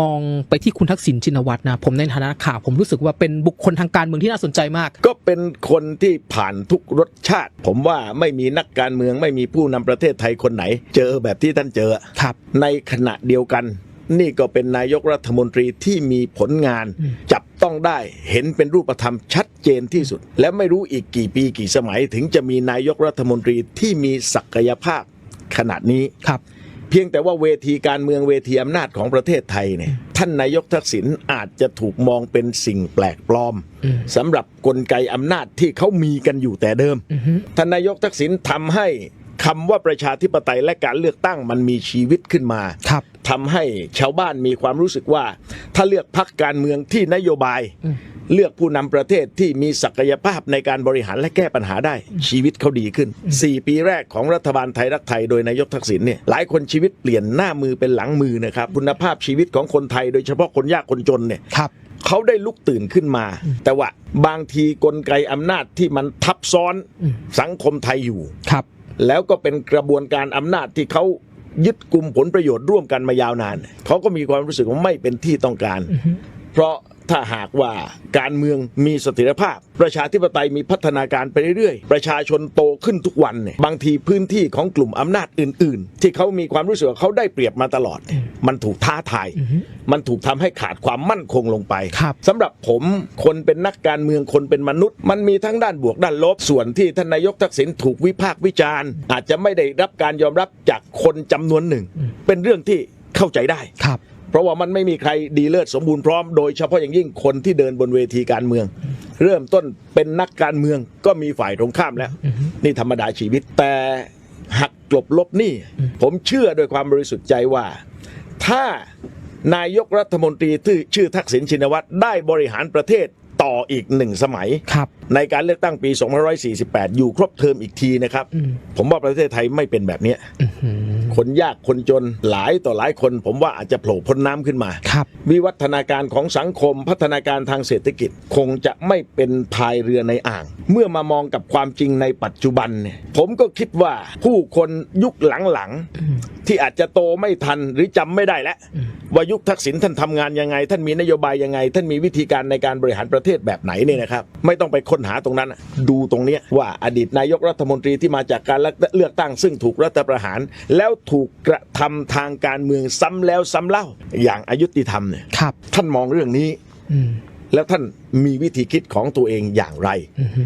มองไปที่คุณทักษิณชินวัตรนะผมในฐานะข่าวผมรู้สึกว่าเป็นบุคคลทางการเมืองที่น่าสนใจมาก ก็เป็นคนที่ผ่านทุกรสชาติ ผมว่าไม่มีนักการเมืองไม่มีผู้นำประเทศไทยคนไหน เจอแบบที่ท่านเจอครับ ในขณะเดียวกัน นี่ก็เป็นนายกรัฐมนตรีที่มีผลงานอืมจับต้องได้เห็นเป็นรูปธรรมชัดเจนที่สุด และไม่รู้อีกกี่ปีกี่สมัย ถึงจะมีนายกรัฐมนตรีที่มีศักยภาพขนาดนี้ครับ เพียงแต่ว่าเวทีการเมืองเวทีอำนาจของประเทศไทยเนี่ยท่านนายกทักษิณอาจจะถูกมองเป็นสิ่งแปลกปลอมอืมสำหรับกลไกอำนาจที่เขามีกันอยู่แต่เดิมอือฮึท่านนายกทักษิณทำให้คำว่าประชาธิปไตยและการเลือกตั้งมันมีชีวิตขึ้นมาครับทำให้ชาวบ้านมีความรู้สึกว่า ถ้าเลือกพักการเมืองที่นโยบายอืม เลือกผู้นำประเทศที่มีศักยภาพในการบริหารและแก้ปัญหาได้ ชีวิตเขาดีขึ้น 4 ปีแรกของรัฐบาลไทยรักไทยโดยนายกทักษิณเนี่ยหลายคนชีวิตเปลี่ยนหน้ามือเป็นหลังมือนะครับคุณภาพชีวิตของคนไทยโดยเฉพาะคนยากคนจนเนี่ยครับเขาได้ลุกตื่นขึ้นมา แต่ว่าบางทีกลไกอำนาจที่มันทับซ้อนอืมสังคมไทยอยู่ครับ แล้วก็เป็นกระบวนการอำนาจที่เขายึดกลุ่มผลประโยชน์ร่วมกันมายาวนาน เขาก็มีความรู้สึกว่าไม่เป็นที่ต้องการ เพราะ ถ้าหากว่าการเมืองมีเสถียรภาพ ประชาธิปไตยมีพัฒนาการไปเรื่อยๆ ประชาชนโตขึ้นทุกวันเนี่ยบางทีพื้นที่ของกลุ่มอำนาจอื่น ๆ ที่เขามีความรู้สึกว่าเขาได้เปรียบมาตลอดเนี่ยมันถูกท้าทาย มันถูกทำให้ขาดความมั่นคงลงไปครับสำหรับผมคนเป็นนักการเมืองคนเป็นมนุษย์ มันมีทั้งด้านบวกด้านลบส่วนที่ท่านนายกทักษิณถูกวิพากษ์วิจารณ์ อาจจะไม่ได้รับการยอมรับจากคนจำนวนหนึ่ง เป็นเรื่องที่เข้าใจได้ครับ เพราะว่ามันไม่มีใครดีเลิศสมบูรณ์พร้อมโดยเฉพาะอย่างยิ่งคนที่เดินบนเวทีการเมือง เริ่มต้นเป็นนักการเมืองก็มีฝ่ายตรงข้ามแล้ว นี่ธรรมดาชีวิตแต่หักกลบลบหนี่ ผมเชื่อโดวยความบริสุทธิ์ใจว่า ถ้านายกรัฐมนตรีที่ชื่อทักษิณชินวัตรได้บริหารประเทศต่ออีกหนึ่งสมัยครับในการเลือกตั้งปี 2548 อยู่ครบเทอมอีกทีนะครับอืมผมว่าประเทศไทยไม่เป็นแบบเนี้ยอื้อหือ คนยากคนจนหลายต่อหลายคน ผมว่าอาจจะโผล่พ้นน้ำขึ้นมา ครับ วิวัฒนาการของสังคมพัฒนาการทางเศรษฐกิจ คงจะไม่เป็นพายเรือในอ่าง เมื่อมามองกับความจริงในปัจจุบันเนี่ยผมก็คิดว่าผู้คนยุคหลังๆ ที่อาจจะโตไม่ทันหรือจำไม่ได้แล้วว่ายุคทักษิณท่านทำงานยังไง ท่านมีนโยบายยังไง ท่านมีวิธีการในการบริหารประเทศแบบไหนเนี่ยนะครับ ไม่ต้องไปค้นหาตรงนั้นอะดูตรงเนี้ยว่าอดีตนายกรัฐมนตรีที่มาจากการเลือกตั้ง ซึ่งถูกรัฐประหาร แล้วถูกกระทำทางการเมืองซ้ำแล้วซ้ำเล่า อย่างอายุติธรรมเนี่ยครับท่านมองเรื่องนี้อืมแล้วท่านมีวิธีคิดของตัวเองอย่างไรอือฮึ